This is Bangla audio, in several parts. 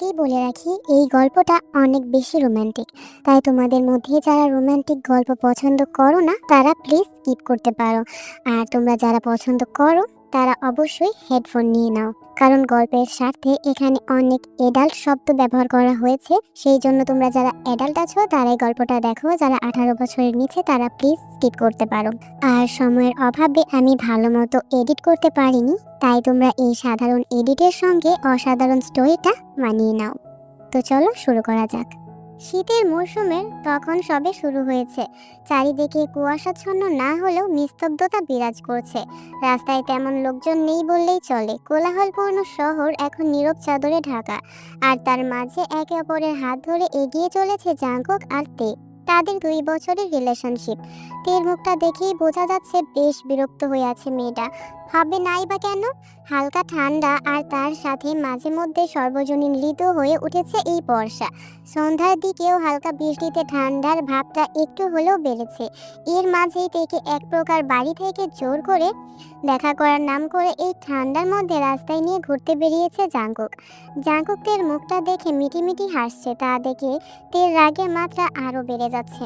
আগেই বলে রাখি, এই গল্পটা অনেক বেশি রোম্যান্টিক তাই তোমাদের মধ্যে যারা রোম্যান্টিক গল্প পছন্দ করো না, তারা প্লিজ স্কিপ করতে পারো। আর তোমরা যারা পছন্দ করো তারা অবশ্যই হেডফোন নিয়ে নাও। কারণ গল্পের স্বার্থে এখানে অনেক এডাল্ট শব্দ ব্যবহার করা হয়েছে। সেই জন্য তোমরা যারা অ্যাডাল্ট আছো তারাই গল্পটা দেখো। যারা আঠারো বছরের নিচে, তারা প্লিজ স্কিপ করতে পারো। আর সময়ের অভাবে আমি ভালো মতো এডিট করতে পারিনি। তাই তোমরা এই সাধারণ এডিটের সঙ্গে অসাধারণ স্টোরিটা মানিয়ে নাও। তো চলো শুরু করা যাক। শীতের মৌসুমের তখন সবে শুরু হয়েছে। চারিদিকে কুয়াশাচ্ছন্ন না হলেও নিস্তব্ধতা বিরাজ করছে। রাস্তায় তেমন লোকজন নেই বললেই চলে। কোলাহলপূর্ণ শহর এখন নীরব চাদরে ঢাকা। আর তার মাঝে একে অপরের হাত ধরে এগিয়ে চলেছে জাঙ্কক আর তে তাদের দুই বছরের রিলেশনশিপ তের মুখটা দেখেই বোঝা যাচ্ছে বেশ বিরক্ত হয়ে আছে মেয়েটা। হবে নাই বা কেন? হালকা ঠান্ডা আর তার সাথে মাঝে মধ্যে সর্বজনীন মৃদু হয়ে উঠেছে এই বর্ষা। সন্ধ্যার দিকেও হালকা বৃষ্টিতে ঠান্ডার ভাবটা একটু হলেও বেড়েছে। এর মাঝেই থেকে এক প্রকার বাড়ি থেকে জোর করে দেখা করার নাম করে এই ঠান্ডার মধ্যে রাস্তায় নিয়ে ঘুরতে বেরিয়েছে জাঙ্কুক। জাঙ্কুক তের মুখটা দেখে মিটিমিটি হাসছে, তা দেখে তের রাগের মাত্রা আরও বেড়ে যাচ্ছে।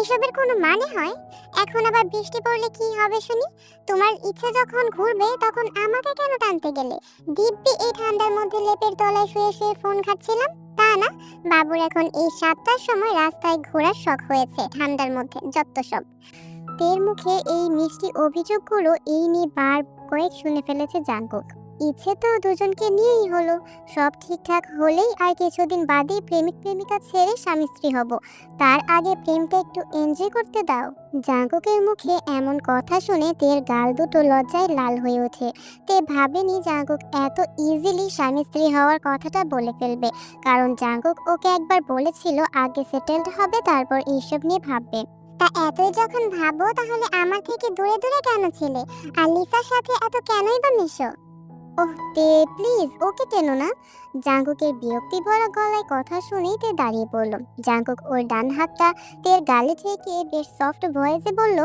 এসবের কোনো মানে হয়? এখন আবার বৃষ্টি পড়লে কি হবে শুনি? তোমার ইচ্ছে যখন ঘুরবে, তখন আমাকে কেন টানতে গেলে? দিব্যি এই ঠান্ডার মধ্যে লেপের তলায় শুয়ে শুয়ে ফোন খাচ্ছিলাম তা না, বাবুর এখন এই সাতটার সময় রাস্তায় ঘোরার শখ হয়েছে ঠান্ডার মধ্যে, যত সব। তের মুখে এই মিষ্টি অভিযোগগুলো এই নিয়ে বার কয়েক শুনে ফেলেছে জাঙ্কুক। ইচ্ছে তো দুজনকে নিয়েই হলো। সব ঠিকঠাক হলেই আর কিছুদিন বাদেই প্রেমিক প্রেমিকা ছেড়ে স্বামী স্ত্রী হব। তার আগে প্রেমটা একটু এনজয় করতে দাও। জাঙ্কুকের মুখে এমন কথা শুনে তের গাল দুটো লজ্জায় লাল হয়ে ওঠে। তে ভাবেনি জাঙ্কুক এত ইজিলি স্বামী স্ত্রী হওয়ার কথাটা বলে ফেলবে। কারণ জাঙ্কুক ওকে একবার বলেছিল আগে সেটেলড হবে, তারপর এইসব নিয়ে ভাববে। তা এতই যখন ভাবো তাহলে আমার থেকে দূরে দূরে কেন ছিলে? আর লিসার সাথে এত কেনই বা মিশো? ওহ তে প্লিজ, ওকে টেনো না। জাঙ্কুকের বিরক্তি ভরা গলায় কথা শুনেই তে দাঁড়িয়ে পড়ল। জাঙ্কুক ওর ডান হাতটা তের গালে থেকে বেশ সফট ভয়েসে বলল,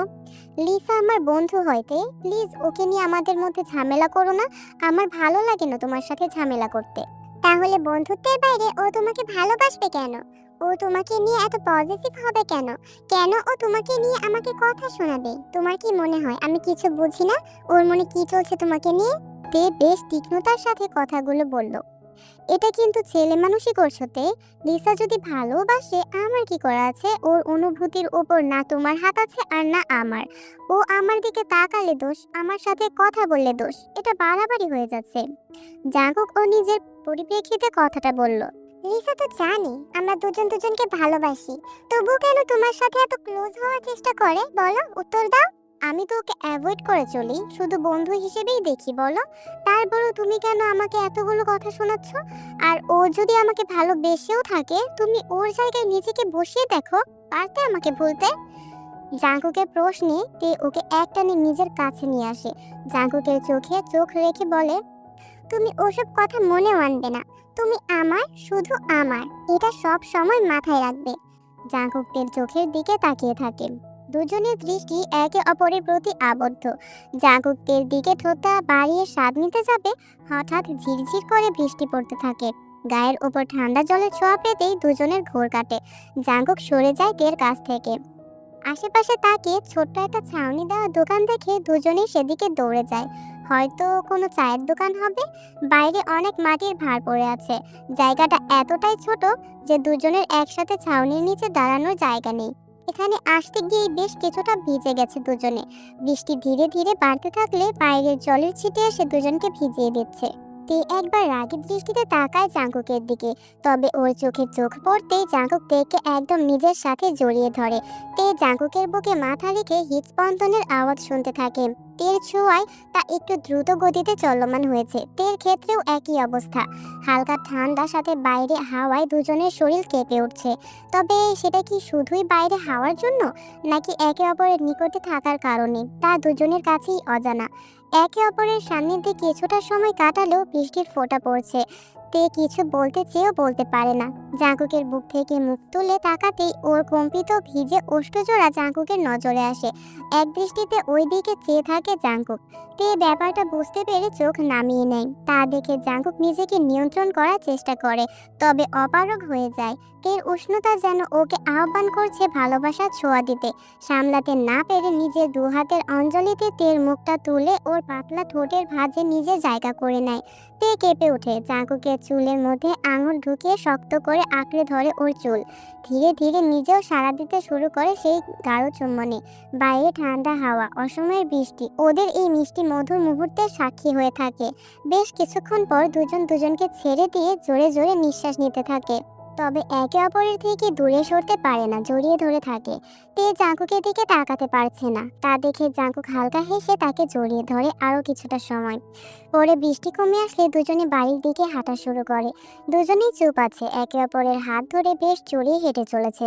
লিসা আমার বন্ধু হয়তে প্লিজ ওকে নিয়ে আমাদের মধ্যে ঝামেলা করো না। আমার ভালো লাগে না তোমার সাথে ঝামেলা করতে। তাহলে বন্ধুত্বের বাইরে ও তোমাকে ভালোবাসবে কেন? ও তোমাকে নিয়ে এত পজিটিভ হবে কেন? কেন ও তোমাকে নিয়ে আমাকে কথা শোনাবে? তোমার কি মনে হয় আমি কিছু বুঝি না? ওর মনে কি চলছে তোমাকে নিয়ে? তে বেশ তীক্ষ্ণতার সাথে কথাগুলো বলল। এটা কিন্তু ছেলে মানুষই করছ তে। লিসা যদি ভালোবাসে, আমার কি করা আছে? ওর অনুভূতির ওপর না তোমার হাত আছে আর না আমার। ও আমার দিকে তাকালে দোষ, আমার সাথে কথা বললে দোষ। এটা বাড়াবাড়ি হয়ে যাচ্ছে। জাগক ও নিজের পরিপ্রেক্ষিতে কথাটা বলল। লিসা তো জানি, আমরা দুজন দুজনকে ভালোবাসি। তবু কেন তোমার সাথে এত ক্লোজ হওয়ার চেষ্টা করে? বলো, উত্তর দাও। আমি তো ওকে অ্যাভয়েড করে চলি, শুধু বন্ধু হিসেবেই দেখি, বলো? তারপরও তুমি কেন আমাকে এতগুলো কথা শোনাচ্ছ? আর ও যদি আমাকে ভালোবেসেও থাকে, তুমি ওর জায়গায় নিজেকে বসিয়ে দেখো, পারতে আমাকে ভুলতে? জাঙ্কুকের প্রশ্নে তে ওকে একটানে নিজের কাছে নিয়ে আসে। জাঙ্কুকের চোখে চোখ রেখে বলে, তুমি ওসব কথা মনেও আনবে না। তুমি আমার, শুধু আমার। এটা সব সময় মাথায় রাখবে। জাঙ্কুকদের চোখের দিকে তাকিয়ে থাকে। দুজনের দৃষ্টি একে অপরের প্রতি আবদ্ধ। জাগুকদের দিকে ঠোঁটা বাড়িয়ে স্বাদ নিতে যাবে, হঠাৎ ঝিরঝির করে বৃষ্টি পড়তে থাকে। গায়ের ওপর ঠান্ডা জলের ছোঁয়া পেতেই দুজনের ঘোর কাটে। জাঙ্গুক সরে যায় তের কাছ থেকে। আশেপাশে তাকে ছোট্ট একটা ছাউনি দেওয়া দোকান দেখে দুজনেই সেদিকে দৌড়ে যায়। হয়তো কোনো চায়ের দোকান হবে? বাইরে অনেক মাটির ভাঁড় পড়ে আছে। জায়গাটা এতটাই ছোট যে দুজনের একসাথে ছাউনির নিচে দাঁড়ানোর জায়গা নেই। এখানে আসতে গিয়ে বেশ কিছুটা ভিজে গেছে দুজনে। বৃষ্টি ধীরে ধীরে বাড়তে থাকলে বাইরের জলের ছিটে এসে দুজনকে ভিজিয়ে দিচ্ছে। তে একবার রাগের দৃষ্টিতে তাকায় জাঙ্কুকের দিকে। তবে ওর চোখে চোখ পড়তেই জাঙ্কুক তেকে একদম নিজের সাথে জড়িয়ে ধরে। তে জাঙ্কুকের বুকে মাথা রেখে হৃদস্পন্দনের আওয়াজ শুনতে থাকে। তের ছোঁয়ায় তা একটু দ্রুত গতিতে চলমান হয়েছে। তের ক্ষেত্রেও একই অবস্থা। হালকা ঠান্ডার সাথে বাইরে হাওয়ায় দুজনের শরীর কেঁপে উঠছে। তবে সেটা কি শুধুই বাইরে হাওয়ার জন্য, নাকি একে অপরের নিকটে থাকার কারণে? তা দুজনের কাছেই অজানা। একে অপরের সান্নিধ্যে কিছুটা সময় কাটালেও বৃষ্টির ফোটা পড়ছে। তে কিছু বলতে চেয়েও বলতে পারে না। জাঁকুকের বুক থেকে মুখ তুলে তাকাতেই ওর কম্পিত ভিজে ওষ্ঠজোড়া জাঁকুকের নজরে আসে। এক দৃষ্টিতে ওই দিকে চেয়ে থাকে জাঙ্কুক। তে ব্যাপারটা বুঝতে পেরে চোখ নামিয়ে নেয়। তা দেখে জাঁকুক নিজেকে নিয়ন্ত্রণ করার চেষ্টা করে, তবে অপারগ হয়ে যায়। তের উষ্ণতা যেন ওকে আহ্বান করছে ভালোবাসা ছোঁয়া দিতে। সামলাতে না পেরে নিজের দু হাতের অঞ্জলিতে তের মুখটা তুলে ওর পাতলা ঠোঁটের ভাঁজে নিজের জায়গা করে নেয়। তে কেঁপে ওঠে। চাকুকের চুলের মধ্যে আঙুল ঢুকিয়ে শক্ত করে আঁকড়ে ধরে ওর চুল। ধীরে ধীরে নিজেও সাড়া দিতে শুরু করে সেই গাঢ় চুম্বনে। বাইরে ঠান্ডা হাওয়া অসময়ের বৃষ্টি, ওদের এই মিষ্টি মধুর মুহূর্তে সাক্ষী হয়ে থাকে। বেশ কিছুক্ষণ পর দুজন দুজনকে ছেড়ে দিয়ে জোরে জোরে নিঃশ্বাস নিতে থাকে। তবে একে অপরের থেকে দূরে সরতে পারে না, জড়িয়ে ধরে থাকে। তে জাঁকুকের দিকে তাকাতে পারছে না। তা দেখে জাঁকুক হালকা হেসে তাকে জড়িয়ে ধরে আরও কিছুটা সময়। পরে বৃষ্টি কমে আসলে দুজনে বাড়ির দিকে হাঁটা শুরু করে। দুজনেই চুপ আছে। একে অপরের হাত ধরে বেশ জড়িয়ে হেঁটে চলেছে।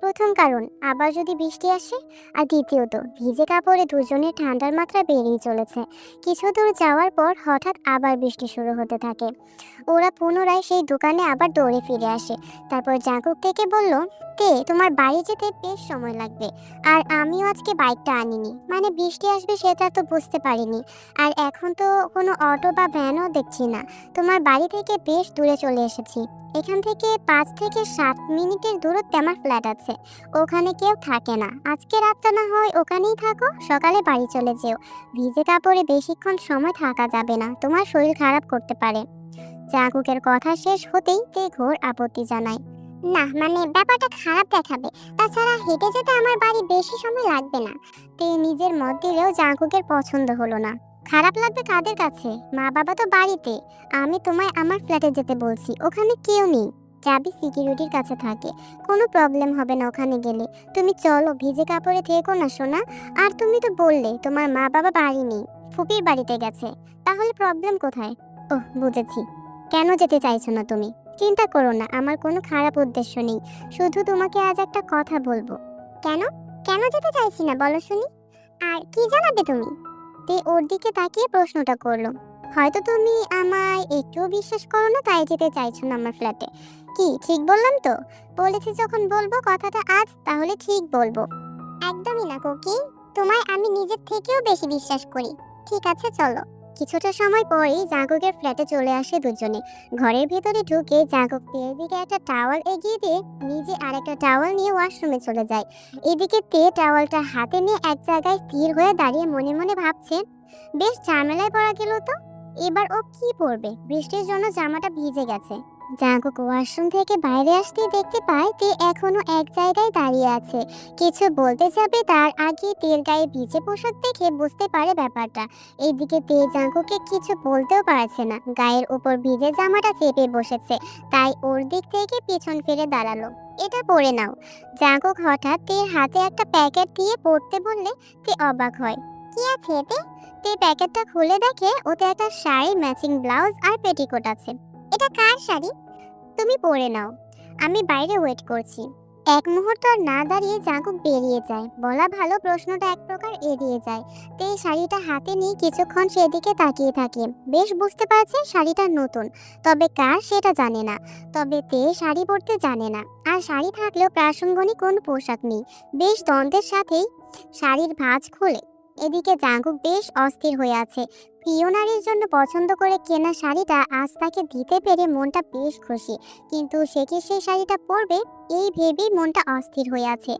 প্রথম কারণ, আবার যদি বৃষ্টি আসে? আর দ্বিতীয়ত, ভিজে কাপড়ে দুজনের ঠান্ডার মাত্রা বেড়েই চলেছে। কিছু দূর যাওয়ার পর হঠাৎ আবার বৃষ্টি শুরু হতে থাকে। ওরা পুনরায় সেই দোকানে আবার দৌড়ে ফিরে আসে। তারপর জাঁকুক থেকে বলল তে তোমার বাড়ি যেতে বেশ সময় লাগবে। আর আমিও আজকে বাইকটা আনিনি। মানে বৃষ্টি আসবে সেটা তো বুঝতে পারিনি। আর এখন তো কোনো অটো বা ভ্যানও দেখছি না। তোমার বাড়ি থেকে বেশ দূরে চলে এসেছি। এখান থেকে পাঁচ থেকে সাত মিনিটের দূরত্বে আমার ফ্ল্যাট আছে। ওখানে কেউ থাকে না। আজকে রাতটা না হয় ওখানেই থাকো, সকালে বাড়ি চলে যেও। ভিজে কাপড়ে বেশিক্ষণ সময় থাকা যাবে না। তোমার শরীর খারাপ করতে পারে। জাগুকের কথা শেষ হতেই তে ঘোর আপত্তি জানায়। না মানে ব্যাপারটা খারাপ দেখাবে। তাছাড়া হেঁটে যেতে আমার বাড়ি বেশি সময় লাগবে না। তে নিজের মত দিলেও জাগুকের পছন্দ হলো না। খারাপ লাগবে কাদের কাছে? মা বাবা তো বাড়িতে। আমি তোমায় আমার ফ্ল্যাটে যেতে বলছি, ওখানে কেউ নেই। চাবি সিকিউরিটির কাছে থাকে। কোনো প্রবলেম হবে না ওখানে গেলে। তুমি চলো, ভিজে কাপড়ে থেকো না, সোনা। আর তুমি তো বললে, তোমার মা বাবা বাড়ি নেই। ফুপির বাড়িতে গেছে। তাহলে প্রবলেম কোথায়? ওহ, বুঝেছি। কেন যেতে চাইছো না তুমি? চিন্তা করো না, আমার কোনো খারাপ উদ্দেশ্য নেই। শুধু তোমাকে আজ একটা কথা বলব। কেন? কেন যেতে চাইছি না বলো শুনি। আর কি জানাবে তুমি? তে ওর দিকে তাকিয়ে প্রশ্নটা করল। হয়তো তুমি আমায় একটুও বিশ্বাস করো না তাই যেতে চাইছো না আমার ফ্ল্যাটে কি, ঠিক বললাম তো? বলেছি যখন বলব কথাটা আজ, তাহলে ঠিক বলব। একদমই না কোকি তোমায় আমি নিজের থেকেও বেশি বিশ্বাস করি। ঠিক আছে, চলো। কিছুটা সময় পরেই জাগকের ফ্ল্যাটে চলে আসে দুজনে। ঘরের ভেতরে ঢুকে জাগক তেয়ের দিকে একটা টাওয়াল এগিয়ে দিয়ে নিজে আর একটা টাওয়াল নিয়ে ওয়াশরুমে চলে যায়। এদিকে তে টাওয়ালটা হাতে নিয়ে এক জায়গায় স্থির হয়ে দাঁড়িয়ে মনে মনে ভাবছে, বেশ ঝামেলায় পড়া গেল তো, এবার ও কি পরবে? বৃষ্টির জন্য জামাটা ভিজে গেছে। জাগক ওয়াশরুম থেকে বাইরে আসতে দেখতে পায় তে এখনও এক জায়গায় দাঁড়িয়ে আছে। কিছু বলতে যাবে তার আগে তের গায়ে ভিজে পোশাক দেখে বুঝতে পারে ব্যাপারটা। এইদিকে তে জাঙ্কুকে কিছু বলতেও পারছে না। গায়ের উপর ভিজে জামাটা চেপে বসেছে। তাই ওর দিক থেকে পিছন ফিরে দাঁড়াল। এটা পরে নাও। জাঙ্কুক হঠাৎ তের হাতে একটা প্যাকেট দিয়ে পড়তে বললে তে অবাক হয়। কি আছে এতে? তে প্যাকেটটা খুলে দেখে ওতে একটা শাড়ি ম্যাচিং ব্লাউজ আর পেটিকোট আছে। এটা কার শাড়ি? তুমি পরে নাও। আমি বাইরে ওয়েট করছি। এক মুহূর্ত না দাঁড়িয়ে জাঁকুক বেরিয়ে যায়। বলা ভালো প্রশ্নটা এক প্রকার এড়িয়ে যায়। তে শাড়িটা হাতে নিয়ে কিছুক্ষণ সেদিকে তাকিয়ে থাকে। বেশ বুঝতে পারছে শাড়িটা নতুন। তবে কার সেটা জানে না। তবে তে শাড়ি পরতে জানে না। আর শাড়ি থাকলেও প্রাসঙ্গিক কোনো পোশাক নেই। বেশ দ্বন্দ্বের সাথেই শাড়ির ভাঁজ খোলে। এদিকে জাঙ্কুক বেশ অস্থির হয়ে আছে। প্রিয় নারীর জন্য পছন্দ করে কেনা শাড়িটা আজ তাকে দিতে পেরে মনটা বেশ খুশি। কিন্তু সে কি সেই শাড়িটা পরবে? এই ভেবেই মনটা অস্থির হয়ে আছে।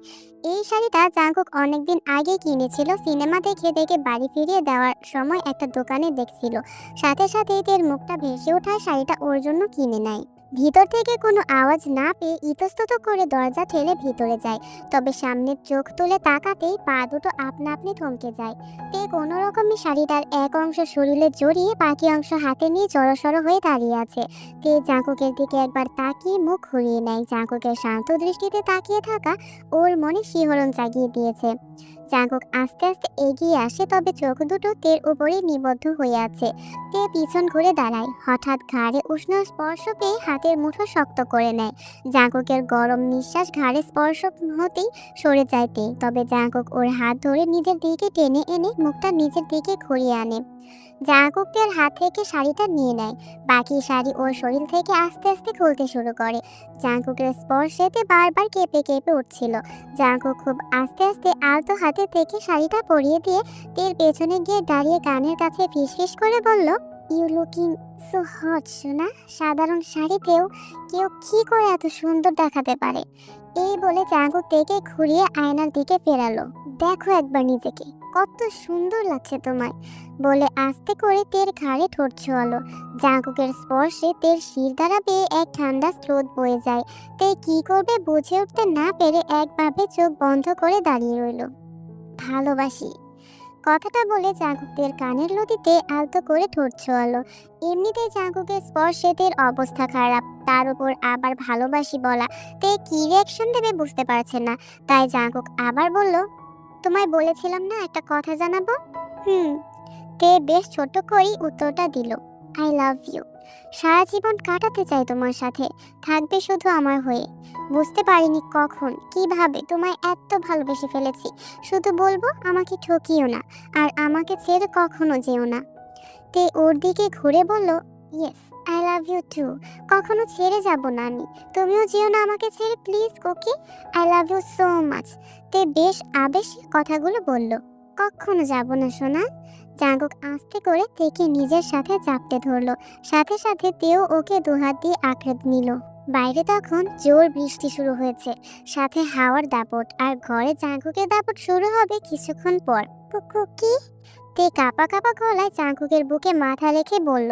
এই শাড়িটা জাঙ্কুক অনেকদিন আগে কিনেছিল, সিনেমা দেখে দেখে বাড়ি ফিরিয়ে দেওয়ার সময় একটা দোকানে দেখছিল। সাথে সাথে এর মুখটা ভেসে ওঠায় শাড়িটা ওর জন্য কিনে নেয়। ভিতর থেকে কোনো আওয়াজ না পেয়ে ইতস্তত করে দরজা ঠেলে ভিতরে যায়। তবে সামনের চোখ তুলে তাকাতেই পা দুটো আপনা আপনি থমকে যায়। তে কোনো রকমে শাড়িটার এক অংশ শরীরে জড়িয়ে বাকি অংশ হাতে নিয়ে জড়সড় হয়ে দাঁড়িয়ে আছে। তে জাঁকুকের দিকে একবার তাকিয়ে মুখ ঘুরিয়ে নেয়। জাঁকুকের শান্ত দৃষ্টিতে তাকিয়ে থাকা ওর মনে শিহরণ জাগিয়ে দিয়েছে। জাঁকুক আস্তে আস্তে এগিয়ে আসে, তবে চোখ দুটো তের উপরে নিবদ্ধ হয়ে আছে। তে পিছন ঘুরে দাঁড়ায়। হঠাৎ ঘাড়ে উষ্ণ স্পর্শ পেয়ে হাতের মুঠো শক্ত করে নেয়। জাঁকুকের গরম নিঃশ্বাস ঘাড়ে স্পর্শ হতেই সরে যায় তে। তবে জাঁকুক ওর হাত ধরে নিজের দিকে টেনে এনে মুখটা নিজের দিকে ঘুরিয়ে আনে। জাঙ্কুকের হাত থেকে শাড়িটা নিয়ে নেয়। বাকি শাড়ি ওর শরীর থেকে আস্তে আস্তে খুলতে শুরু করে। জাঙ্কুকের স্পর্শেতে বারবার কেঁপে কেঁপে উঠছিল। জাঙ্কুক খুব আস্তে আস্তে আলতো হাতে থেকে শাড়িটা পরিয়ে দিয়ে তের পেছনে গিয়ে দাঁড়িয়ে কানের কাছে ফিসফিস করে বলল ইউ লুকিং সো হট সোনা। সাধারণ শাড়িতেও কেউ কি করে এত সুন্দর দেখাতে পারে? এই বলে জাঙ্কুক থেকে ঘুরিয়ে আয়নার দিকে ফেরালো। দেখো একবার নিজেকে। কত সুন্দর লাগছে তোমায়। বলে আস্তে করে তের ঘাড়ে ঠোঁট ছোয়ালো। জাঁকুকের স্পর্শে তের শির দ্বারা পেয়ে এক ঠান্ডা স্রোত বয়ে যায়। তে কি করবে বুঝে উঠতে না পেরে একভাবে চোখ বন্ধ করে দাঁড়িয়ে রইল। ভালোবাসি। কথাটা বলে জাঙ্কুকের কানের লতিতে আলতো করে ঠোঁট ছোয়ালো। এমনিতেই জাঙ্কুকের স্পর্শে তের অবস্থা খারাপ। তার উপর আবার ভালোবাসি বলা। তে কি রিয়াকশন দেবে বুঝতে পারছে না। তাই জাঙ্কুক আবার বলল তোমায় বলেছিলাম না একটা কথা জানাব? হুম। তে বেশ ছোট করেই উত্তরটা দিল, আই লাভ ইউ। সারা জীবন কাটাতে চাই তোমার সাথে, থাকবে শুধু আমার হয়ে। বুঝতে পারিনি কখন, কীভাবে, তোমায় এত ভালোবেসে ফেলেছি। শুধু বলব, আমাকে ঠকিও না, আর আমাকে ছেড়ে কখনো যেও না। তে ওর দিকে ঘুরে বলল, yes. I love you too কখনো ছেড়ে যাব না আমি। তুমিও যেও না আমাকে ছেড়ে please okay I love you so much তে বেশ আবেশে কথাগুলো বলল। কখনো যাব না, সোনা। জাঙ্কুক আস্তে করে তেকে নিজের সাথে চাপটে ধরলো। সাথে সাথে তেও ওকে দুহাত দিয়ে আঁকড়ে নিল। বাইরে তখন জোর বৃষ্টি শুরু হয়েছে। সাথে হাওয়ার দাপট আর ঘরে জাঙ্কুকের দাপট শুরু হবে কিছুক্ষণ পর। কুকু, কি? তে কাপা কাপা গলায় চাঙ্কুকের বুকে মাথা রেখে বলল,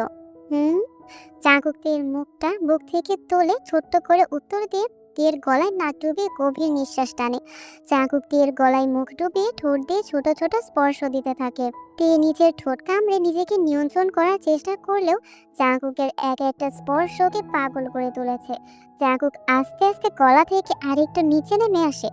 হুম? চাঙ্কুক মুখটা বুক থেকে তোলে ছোট্ট করে উত্তর দিয়ে তের গলায় নাক ডুবিয়ে গভীর নিঃশ্বাস টানে। চাঙ্কুক তের গলায় মুখ ডুবিয়ে ঠোঁট দিয়ে ছোট ছোট স্পর্শ দিতে থাকে। তে নিচের ঠোঁট কামড়ে নিজেকে নিয়ন্ত্রণ করার চেষ্টা করলেও চাঙ্কুকের এক একটা স্পর্শকে পাগল করে তুলেছে। চাঙ্কুক আস্তে আস্তে গলা থেকে আরেকটু নিচে নেমে আসে।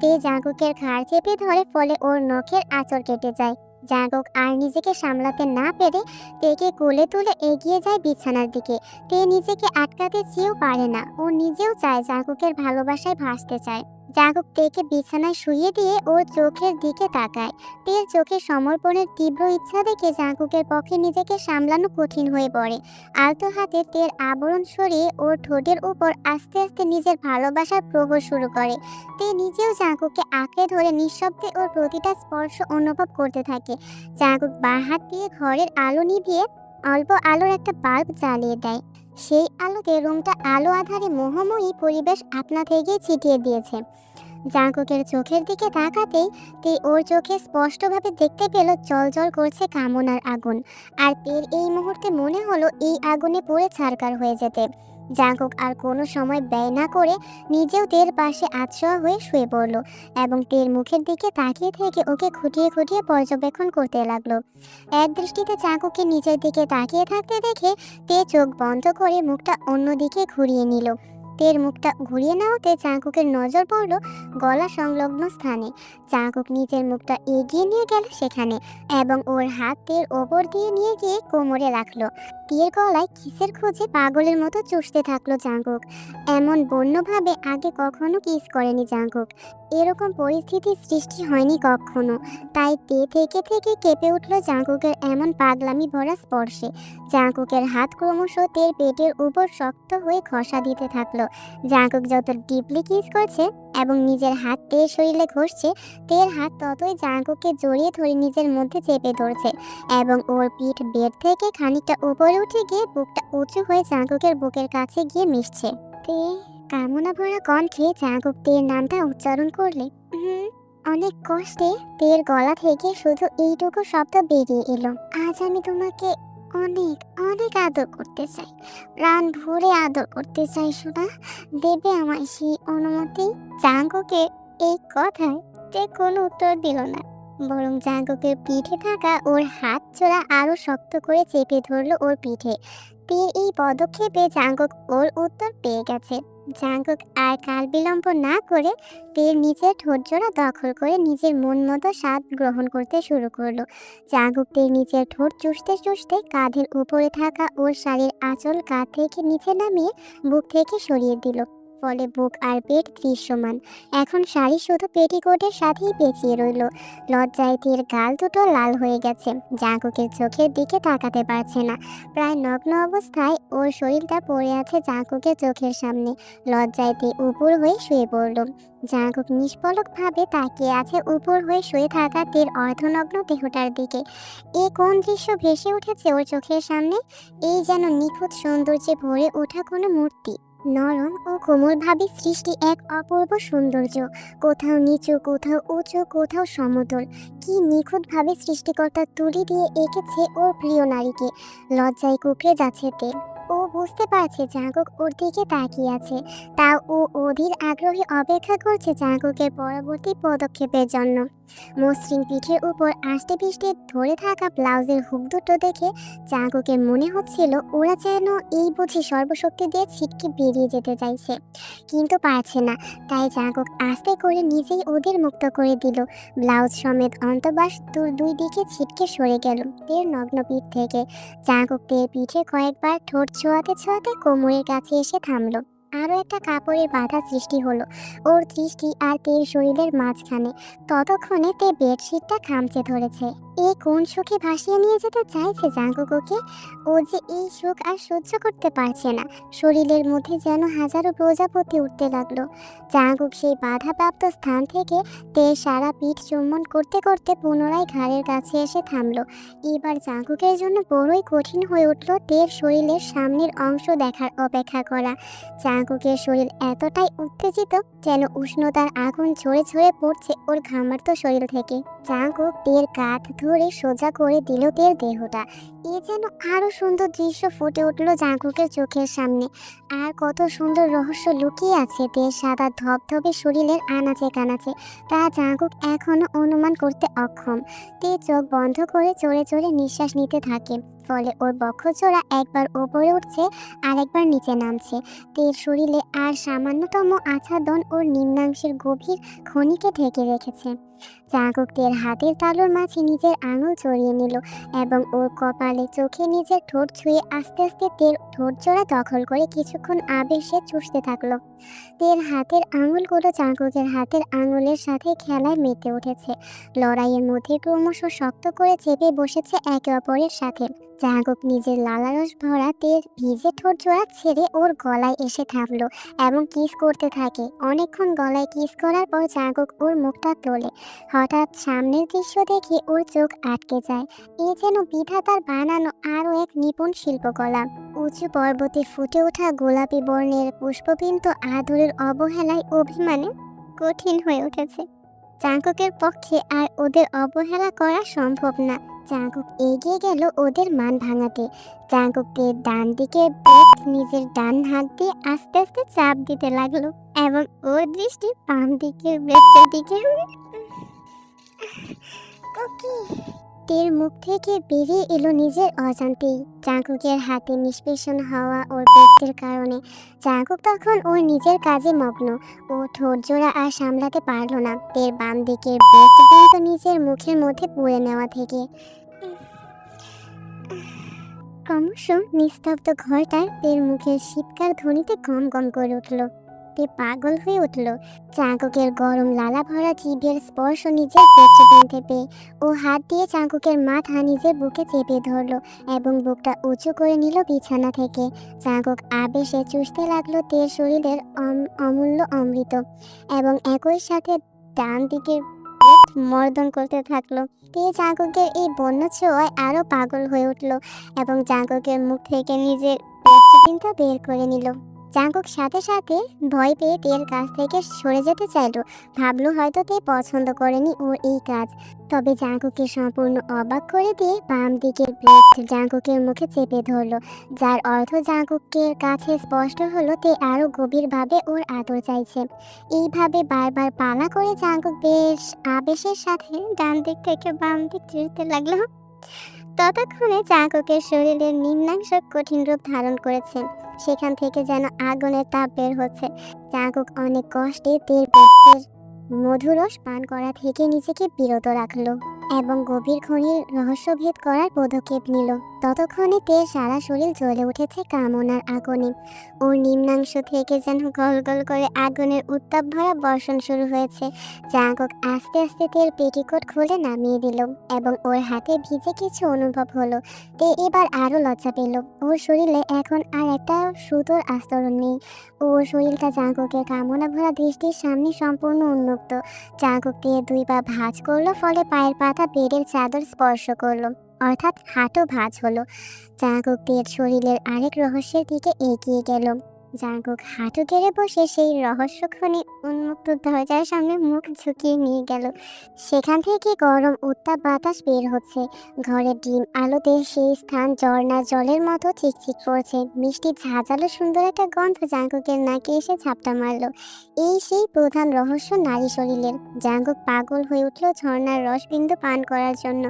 তে জাঙ্কুকের ঘাড় চেপে ধরে ফলে ওর নখের আঁচড় কেটে যায়। জাঙ্কুক আর নিজেকে সামলাতে না পেরে তেকে কোলে তুলে এগিয়ে যায় বিছানার দিকে। তে নিজেকে আটকাতে চেয়েও পারে না। ও নিজেও চায় জাগকের ভালোবাসায় ভাসতে চায়। জাঙ্কুক তেকে বিছানায় শুয়ে দিয়ে ওর চোখের দিকে তাকায়। তের চোখে সমর্পণের তীব্র ইচ্ছা দেখে জাঙ্কুকের পক্ষে নিজেকে সামলানো কঠিন হয়ে পড়ে। আলতো হাতে তের আবরণ সরিয়ে ওর ঠোঁটের উপর আস্তে আস্তে নিজের ভালোবাসার প্রবেশ শুরু করে। তে নিজেও জাঙ্কুককে আঁকড়ে ধরে নিঃশব্দে ওর প্রতিটা স্পর্শ অনুভব করতে থাকে। জাঙ্কুক বাঁ হাত দিয়ে ঘরের আলো নিভিয়ে অল্প আলোর একটা বাল্ব জ্বালিয়ে দেয়। সেই আলোতে রুমটা আলো আধারে মোহময়ী পরিবেশ আপনা থেকেই ছিটিয়ে দিয়েছে। জাঙ্কুকের চোখের দিকে তাকাতেই তে ওর চোখে স্পষ্টভাবে দেখতে পেল জল করছে কামনার আগুন। আর তের এই মুহূর্তে মনে হলো এই আগুনে পড়ে ছারকার হয়ে যেতে। জাঙ্কুক আর কোনো সময় ব্যয় না করে নিজেও তের পাশে আতশোয়া হয়ে শুয়ে পড়ল এবং তের মুখের দিকে তাকিয়ে থেকে ওকে খুঁটিয়ে খুঁটিয়ে পর্যবেক্ষণ করতে লাগল। এক দৃষ্টিতে চাকুকে নিচের দিকে তাকিয়ে থাকতে দেখে তে চোখ বন্ধ করে মুখটা অন্যদিকে ঘুরিয়ে নিল। তের মুখটা ঘুরিয়ে নেওয়াতে চাকুকের নজর পড়ল গলা সংলগ্ন স্থানে। চাকুক নিজের মুখটা এগিয়ে নিয়ে গেল সেখানে এবং ওর হাত তের ওপর দিয়ে নিয়ে গিয়ে কোমরে রাখল। তীর গলায় কিসের খোঁজে পাগলের মতো চুষতে থাকল জাঙ্কুক এমন বন্যভাবে আগে কখনো কিস করেনি জাঙ্কুক এরকম পরিস্থিতি সৃষ্টি হয়নি কখনো। তাই তে থেকে থেকে কেঁপে উঠল জাঙ্কুকের এমন পাগলামি ভরা স্পর্শে। জাঙ্কুকের হাত ক্রমশ তের পেটের উপর শক্ত হয়ে ঘষা দিতে থাকল। জাঙ্কুক যত ডিপলি কিস করছে এবং নিজের হাত তের শরীরে ঘষছে তের হাত ততই জাঙ্কুককে জড়িয়ে ধরে নিজের মধ্যে চেপে ধরছে এবং ওর পিঠ বেড থেকে খানিকটা উপরে উঠে গিয়ে বুকটা উঁচু হয়ে জাঙ্কুকের বুকের কাছে গিয়ে মিশছে। তে, কামনা ভরা কণ্ঠে জাঙ্কুক তের নামটা উচ্চারণ করলে অনেক কষ্টে তের গলা থেকে শুধু এইটুকু শব্দ বেরিয়ে এলো। আজ আমি তোমাকে অনেক অনেক আদর করতে চাই। প্রাণ ভরে আদর করতে চাই, সোনা। দেবে আমার সেই অনুমতি। জাঙ্গকে এই কথায় যে কোনো উত্তর দিল না। বরং জাঙ্গকের পিঠে থাকা ওর হাত চোরা আরও শক্ত করে চেপে ধরলো ওর পিঠে। তীর এই পদক্ষেপে জাঙ্গক ওর উত্তর পেয়ে গেছে। জাঙ্কুক আর কাল বিলম্ব না করে তীর নিচের ঠোঁটজোড়া দখল করে নিজের মন মতো স্বাদ গ্রহণ করতে শুরু করল। জাঙ্কুক তীর নিচের ঠোঁট চুষতে চুষতে কাঁধের উপরে থাকা ওর শাড়ির আঁচল কাঁধ থেকে নিচে নামিয়ে বুক থেকে সরিয়ে দিল। ফলে বুক আর পেট দৃশ্যমান। এখন শাড়ি শুধু পেটিকোটের সাথেই পেঁচিয়ে রইল। লজ্জায় তীর গাল দুটো লাল হয়ে গেছে। জাঁকুকের চোখের দিকে তাকাতে পারছে না। প্রায় নগ্ন অবস্থায় ওর শরীরটা পড়ে আছে জাঁকুকের চোখের সামনে। লজ্জায় তে উপর হয়ে শুয়ে পড়ল। জাঁকুক নিষ্পলকভাবে তাকিয়ে আছে উপর হয়ে শুয়ে থাকা তীর অর্ধনগ্ন দেহটার দিকে। এ কোন দৃশ্য ভেসে উঠেছে ওর চোখের সামনে? এই যেন নিখুঁত সৌন্দর্যে ভরে ওঠা কোনো মূর্তি। নরম ও কোমলভাবে সৃষ্টি এক অপূর্ব সৌন্দর্য। কোথাও নিচু, কোথাও উঁচু, কোথাও সমতল। কি নিখুঁতভাবে সৃষ্টিকর্তা তুলি দিয়ে এঁকেছে ওর প্রিয় নারীকে। লজ্জায় কুকড়ে যাচ্ছে তেল ও বুঝতে পারছে জাগক ওর দিকে তাকিয়ে আছে। তা ও অধীর আগ্রহে অপেক্ষা করছে জাগকের পরবর্তী পদক্ষেপের জন্য। মসৃণ পিঠের উপর আষ্টে পিষ্টে ধরে থাকা ব্লাউজের হুক দুটো দেখে জাগকের মনে হচ্ছিল ওরা যেন এই বুঝি সর্বশক্তি দিয়ে ছিটকে বেরিয়ে যেতে চাইছে। কিন্তু পারছে না, তাই জাগক আস্তে করে নিজেই ওদের মুক্ত করে দিল। ব্লাউজ সমেত অন্তবাস দুই দিকে ছিটকে সরে গেল তের নগ্ন পিঠ থেকে। জাগক তের পিঠে কয়েকবার ঠোঁট ছোঁয়াতে ছোঁয়াতে কোমরের কাছে এসে থামলো। আরও একটা কাপড়ের বাধা সৃষ্টি হলো। ওর দৃষ্টি আর তের শরীরের মাঝখানে। ততক্ষণে তে বেডশিটটা খামচে ধরেছে। এ কোন সুখে ভাসিয়ে নিয়ে যেতে চাইছে জাঙ্গুকোকে ও যে এই সুখ আর সহ্য করতে পারছে না। শরীরের মধ্যে যেন হাজারো প্রজাপতি উঠতে লাগল। জাঙ্গুক সেই বাধাপ্রাপ্ত স্থান থেকে তে সারা পিঠ চুম্বন করতে করতে পুনরায় ঘাড়ের কাছে এসে থামলো। এবার জাঙ্গুকের জন্য বড়ই কঠিন হয়ে উঠল তের শরীরের সামনের অংশ দেখার অপেক্ষা করা। জাঙ্গুকের শরীর এতটাই উত্তেজিত যেন উষ্ণতার আগুন ঝরে ঝরে পড়ছে ওর ঘামার্ত শরীর থেকে। জাঙ্গুক তের কাঁধ ধরে সোজা করে দিল তের দেহটা। এ যেন আরও সুন্দর দৃশ্য ফুটে উঠল জাঙ্গুকের চোখের সামনে। আর কত সুন্দর রহস্য লুকিয়ে আছে তের সাদা ধবধবে শরীরের আনাচে কানাচে। তা জাঙ্গুক এখনও অনুমান করতে অক্ষম। তে চোখ বন্ধ করে চড়ে চড়ে নিঃশ্বাস নিতে থাকে। ফলে ওর বক্ষচোরা একবার ওপরে উঠছে আর একবার নিচে নামছে। তের শরীরে আর সামান্যতম আচ্ছাদন ওর নিম্নাংশের গভীর খনিকে ঢেকে রেখেছে। তের হাতের তালুর মাঝে নিজের আঙুল চড়িয়ে নিল এবং ওর কপালে চোখে নিজের ঠোঁট ছুঁয়ে আস্তে আস্তে তের ঠোঁট জোড়া দখল করে কিছুক্ষণ আবেশে চুষতে থাকল। তের হাতের আঙুলগুলো জাগকের হাতের আঙুলের সাথে খেলায় মেতে উঠেছে। লড়াইয়ের মধ্যে ক্রমশ শক্ত করে চেপে বসেছে একে অপরের সাথে। জাগক নিজের লালারস ভরা তের ভিজে ঠোঁট জোড়া ছেড়ে ওর গলায় এসে থামলো এবং কিস করতে থাকে। অনেকক্ষণ গলায় কিস করার পর জাগক ওর মুখটা তোলে। হঠাৎ সামনের দৃশ্য দেখে ওর চোখ আটকে যায়। এ যেন বিধাতার বানানো আরও এক নিপুণ শিল্পকলা। উঁচু পর্বতে ফুটে ওঠা গোলাপি বর্ণের পুষ্পবিন্ত আদরের অবহেলায় অভিমানে কঠিন হয়ে উঠেছে। চাঙ্কুকের পক্ষে আর ওদের অবহেলা করা সম্ভব না। চাঙ্কুক এগিয়ে গেল ওদের মান ভাঙাতে। চাঙ্কুককে ডান দিকে নিজের ডান হাত দিয়ে আস্তে আস্তে চাপ দিতে লাগল এবং ওর দৃষ্টি বাম বেস্টের দিকে। তের মুখ থেকে বেরিয়ে এলো নিজের অজান্তেই। চাঙ্কুকের হাতে নিষ্পেষণ হওয়া ওর বেস্টের কারণে। চাঙ্কুক তখন ওর নিজের কাজে মগ্ন। ও ঠোঁট জোড়া আর সামলাতে পারল না। তের বাম দিকের কিন্তু নিজের মুখের মধ্যে পুড়ে নেওয়া থেকে। ক্রমশ নিস্তব্ধ ঘরটার তের মুখের শীতকার ধ্বনিতে গম গম করে উঠল। তে পাগল হয়ে উঠল। চাঁকুকের গরম লালা ভরা জিভের স্পর্শ নিজের পেটে বেঁধে পেয়ে ও হাত দিয়ে চাঁকুকের মাথা নিজের বুকে চেপে ধরলো এবং বুকটা উঁচু করে নিল বিছানা থেকে। চাঁকুক আবেশে চুষতে লাগল তের শরীরের অমূল্য অমৃত এবং একই সাথে ডান দিকের মর্দন করতে থাকল। তে জাগকের এই বন্য ছোঁয়ায় আরও পাগল হয়ে উঠল এবং জাগকের মুখ থেকে নিজের পেস্টপিনটা বের করে নিল। জাগক সাথে সাথে ভয় পেয়ে তের কাছ থেকে সরে যেতে চাইলো। ভাবলো হয়তো তে পছন্দ করেনি ওর এই কাজ। তবে জাগককে সম্পূর্ণ অবাক করে দিয়ে বাম দিকের ব্রেস্ট জাগকের মুখে চেপে ধরলো। যার অর্থ জাগকের কাছে স্পষ্ট হলো তে আরও গভীরভাবে ওর আদর চাইছে। এইভাবে বারবার পালা করে জাগক বেশ আবেশের সাথে ডান দিক থেকে বাম দিক চিরতে লাগল। ততক্ষণে চাকুকের শরীরের নিম্নাংশ কঠিন রূপ ধারণ করেছে সেখান থেকে যেন আগুনের তাপ বের হচ্ছে। চাকুক অনেক কষ্টে তেল পেস্টের মধুরস পান করা থেকে নিজেকে বিরত রাখল। এবং গভীর খনির রহস্যভেদ করার পদক্ষেপ নিল। ততক্ষণে তে সারা শরীর জ্বলে উঠেছে কামনার আগুনে। ওর নিম্নাংশ থেকে যেন গল গল করে আগুনের উত্তাপ ভরা বর্ষণ শুরু হয়েছে জাঙ্কক আস্তে আস্তে তের পেটিকোট খুলে নামিয়ে দিল এবং ওর হাতে ভিজে কিছু অনুভব হলো। তে এবার আরও লজ্জা পেল। ওর শরীরে এখন আর একটা সুতোর আস্তরণ নেই। ওর শরীরটা জাঙ্কুকের কামনা ভরা দৃষ্টির সামনে সম্পূর্ণ উন্মুক্ত। জাঙ্কুক দিয়ে দুই পা ভাঁজ করল, ফলে পায়ের পাতা বেডের চাদর স্পর্শ করল, অর্থাৎ হাঁটু ভাঁজ হলো। জাঙ্কুক তের শরীরের আরেক রহস্যের দিকে এগিয়ে গেল। জাঙ্কুক হাঁটু গেড়ে বসে সেই রহস্যক্ষণে উন্মুক্ত দরজার সামনে মুখ ঝুঁকিয়ে নিয়ে গেল। সেখান থেকে গরম উত্তাপ বাতাস বের হচ্ছে। ঘরের ডিম আলোতে সেই স্থান ঝর্ণার জলের মতো চিকচিক করছে। মিষ্টি ঝাঁঝালো সুন্দর একটা গন্ধ জাঙ্কুকের নাকে এসে ঝাপটা মারলো। এই সেই প্রধান রহস্য নারী শরীরের। জাঙ্কুক পাগল হয়ে উঠল ঝর্ণার রসবিন্দু পান করার জন্য।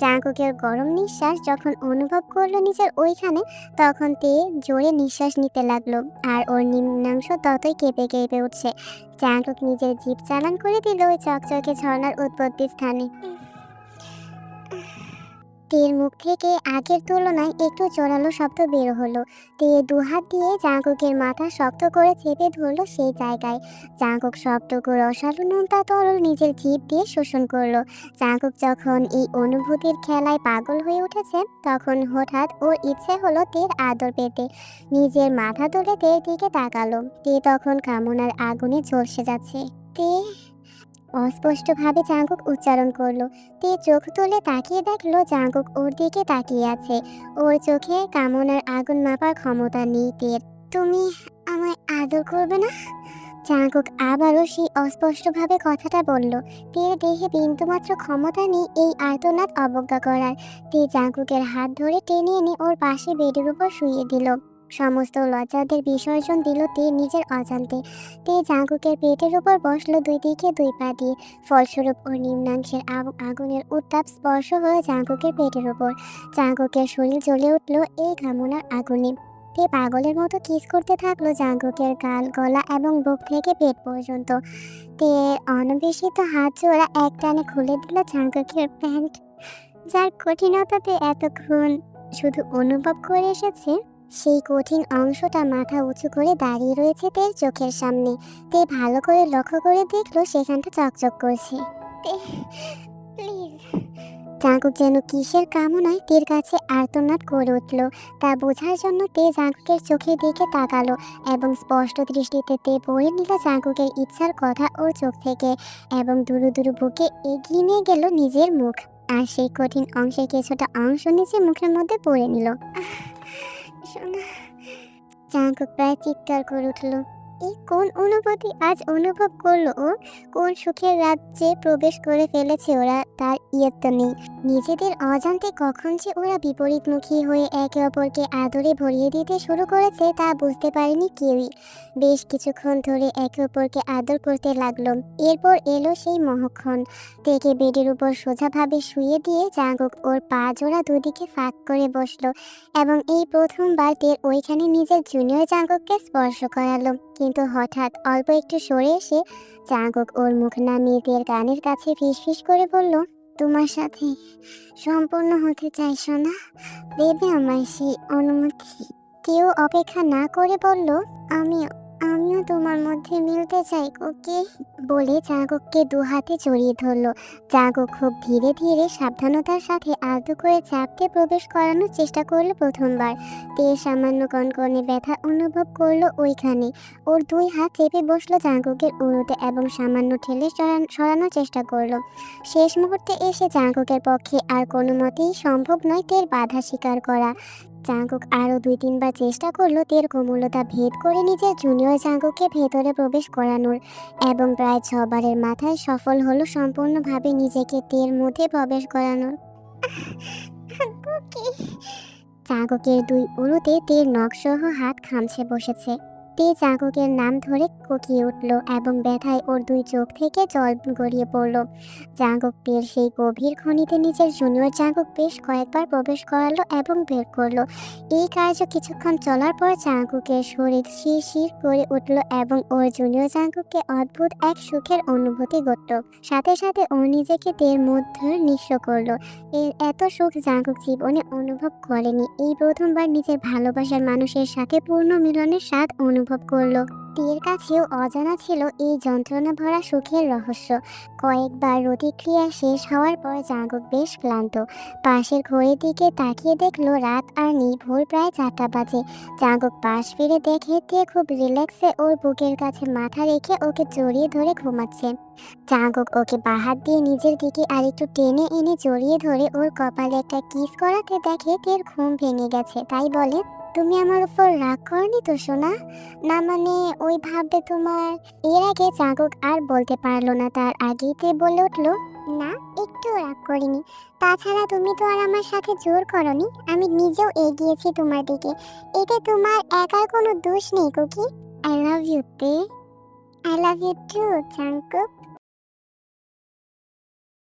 জাঙ্কুকের গরম নিঃশ্বাস যখন অনুভব করল নিজের ওইখানে, তখন তে জোরে নিঃশ্বাস নিতে লাগল। আর ওর নিম্নাংশ ততই কেঁপে কেঁপে উঠছে। জাঙ্কুক নিজের জীব চালান করে দিল ওই চকচকে ঝর্ণার উৎপত্তি স্থানে। তের মুখ থেকে আগের তুলনায় একটু জোরালো শব্দ বের হলো। তে দুহাত দিয়ে জাঙ্কুকের মাথা শক্ত করে চেপে ধরলো সেই জায়গায়। জাঙ্কুক সবটুকু রসালো নোনতা তরল নিজের জিভ দিয়ে শোষণ করল। জাঙ্কুক যখন এই অনুভূতির খেলায় পাগল হয়ে উঠেছে, তখন হঠাৎ ওর ইচ্ছে হলো তের আদর পেতে। নিজের মাথা তুলে তের দিকে তাকালো। তে তখন কামনার আগুনে ঝলসে যাচ্ছে। তে অস্পষ্টভাবে জাঙ্কুক উচ্চারণ করল। তে চোখ তুলে তাকিয়ে দেখল জাঙ্কুক ওর দিকে তাকিয়ে আছে। ওর চোখে কামনার আগুন মাপার ক্ষমতা নেই তের। তুমি আমায় আদর করবে না? জাঙ্কুক আবারও সেই অস্পষ্টভাবে কথাটা বলল। তের দেহে বিন্দুমাত্র ক্ষমতা নেই এই আর্তনাদ অবজ্ঞা করার। তে জাঙ্কুকের হাত ধরে টেনে এনে ওর পাশে বেডের উপর শুয়ে দিল। সমস্ত লজ্জাদের বিসর্জন দিল তে নিজের অজান্তে। তে জাঙ্কুকের পেটের উপর বসল দুই দিকে দুই পা দিয়ে। ফলস্বরূপ ওর নিম্নাংশের আগ- আগুনের উত্তাপ স্পর্শ হলো জাঙ্কুকের পেটের উপর। জাঙ্কুকের শরীর জ্বলে উঠল এই কামনার আগুনে। তে পাগলের মতো কিস করতে থাকল জাঙ্কুকের গাল, গলা এবং বুক থেকে পেট পর্যন্ত। তে অনবেশিত হাত জোড়া এক টানে খুলে দিল জাঙ্কুকের প্যান্ট। যার কঠিনতাতে এতক্ষণ শুধু অনুভব করে এসেছে সেই কঠিন অংশটা মাথা উঁচু করে দাঁড়িয়ে রয়েছে তের চোখের সামনে। তে ভালো করে লক্ষ্য করে দেখল সেখানটা চকচক করছে। প্লিজ। জাঙ্কুক যেন কিসের কামনায় তের কাছে আর্তনাদ করে উঠল। তা বোঝার জন্য তে জাঙ্কুকের চোখের দিকে তাকালো এবং স্পষ্ট দৃষ্টিতে তে পড়ে নিল জাঙ্কুকের ইচ্ছার কথা ওর চোখ থেকে এবং দুরু দুরু বুকে এগিয়ে নিয়ে গেল নিজের মুখ। আর সেই কঠিন অংশের কিছুটা অংশ নিচে মুখের মধ্যে পড়ে নিল। সোনা জাঙ্কুক প্রায় চিৎকার করে উঠল। এই কোন অনুভূতি আজ অনুভব করল ও? কোন সুখের রাজ্যে প্রবেশ করে ফেলেছে ওরা? তার ইয়ত্ত নেই। নিজেদের অজান্তে কখন যে ওরা বিপরীতমুখী হয়ে একে অপরকে আদরে ভরিয়ে দিতে শুরু করেছে তা বুঝতে পারেনি কেউই। বেশ কিছুক্ষণ ধরে একে অপরকে আদর করতে লাগল। এরপর এলো সেই মহক্ষণ। থেকে বেডের উপর সোজাভাবে শুয়ে দিয়ে জাঙ্গুক ওর পা জোড়া দুদিকে ফাঁক করে বসল এবং এই প্রথমবার তের ওইখানে নিজের জুনিয়র জাঙ্গুককে স্পর্শ করালো। কিন্তু হঠাৎ অল্প একটু সরে এসে জাঙ্গুক ওর মুখ নামিয়ে তের কানের কাছে ফিসফিস করে বলল, তোমার সাথে সম্পূর্ণ হতে চাই না দেবে আমায় সেই অনুমতি। কেউ অপেক্ষা না করে বলল, আমিও। আমিও তোমার মধ্যে মিলতে চাই, ওকে? বলে জাগককে দু হাতে জড়িয়ে ধরলো। জাগক খুব ধীরে ধীরে সাবধানতার সাথে আলতো করে চাপতে প্রবেশ করানোর চেষ্টা করল প্রথমবার। তে সামান্য কনকনে ব্যথা অনুভব করল ওইখানে। ওর দুই হাত চেপে বসল জাঙ্কুকের উড়োতে এবং সামান্য ঠেলে সরানোর চেষ্টা করল। শেষ মুহূর্তে এসে জাঙ্কুকের পক্ষে আর কোনো মতেই সম্ভব নয় তের বাধা স্বীকার করা। জাঙ্কুক আরও দুই তিনবার চেষ্টা করল তের কোমলতা ভেদ করে নিজের জুনিয়র জাঙ্কুককে ভেতরে প্রবেশ করানোর এবং প্রায় ছবারের মাথায় সফল হলো সম্পূর্ণভাবে নিজেকে তের মধ্যে প্রবেশ করানোর। চাঙ্গুকের দুই উরুতে তের নখসহ হাত খামছে বসেছে। তে জাঙ্কুকের নাম ধরে কোকিয়ে উঠল এবং ব্যথায় ওর দুই চোখ থেকে জল গড়িয়ে পড়ল। জাঙ্কুক পের সেই গভীর খনিতে নিজের জুনিয়র জাঙ্কুক বেশ কয়েকবার প্রবেশ করালো এবং বের করল। এই কার্য কিছুক্ষণ চলার পর জাঙ্কুকের শরীর শির শির করে উঠল এবং ওর জুনিয়র জাঙ্কুককে অদ্ভুত এক সুখের অনুভূতি ঘটল। সাথে সাথে ও নিজেকে তের মধ্যে নিঃস্ব করল। এর এত সুখ জাঙ্কুক জীবনে অনুভব করেনি। এই প্রথমবার নিজের ভালোবাসার মানুষের সাথে পূর্ণ মিলনের স্বাদ অনুভব করল। তীর কাছেও অজানা ছিল এই যন্ত্রণা ভরা সুখের রহস্য। কয়েকবার রতিক্রিয়া শেষ হওয়ার পর জাঙ্কুক বেশ ক্লান্ত। পাশের ঘড়ির দিকে তাকিয়ে দেখল রাত আর নেই, ভোর প্রায় চারটা বাজে। জাঙ্কুক পাশ ফিরে দেখে তে খুব রিল্যাক্সে ওর বুকের কাছে মাথা রেখে ওকে জড়িয়ে ধরে ঘুমাচ্ছে। জাঙ্কুক ওকে বাহাত দিয়ে নিজের দিকে আরেকটু টেনে এনে জড়িয়ে ধরে ওর কপালে একটা কিস করাতে দেখে তের ঘুম ভেঙে গেছে। তাই বলে তুমি আমার উপর রাগ করনি তো, সোনা? না মানে ওই ভাববে তোমার এর আগে জাঙ্কুক আর বলতে পারল না, তার আগেই তে বলে উঠল, না একটু রাগ করিনি। তাছাড়া তুমি তো আর আমার সাথে জোর করনি, আমি নিজেও এগিয়েছি তোমার দিকে। এতে তোমার একার কোনো দোষ নেই, কুকি। আই লাভ ইউ তে। I love you too Jungkook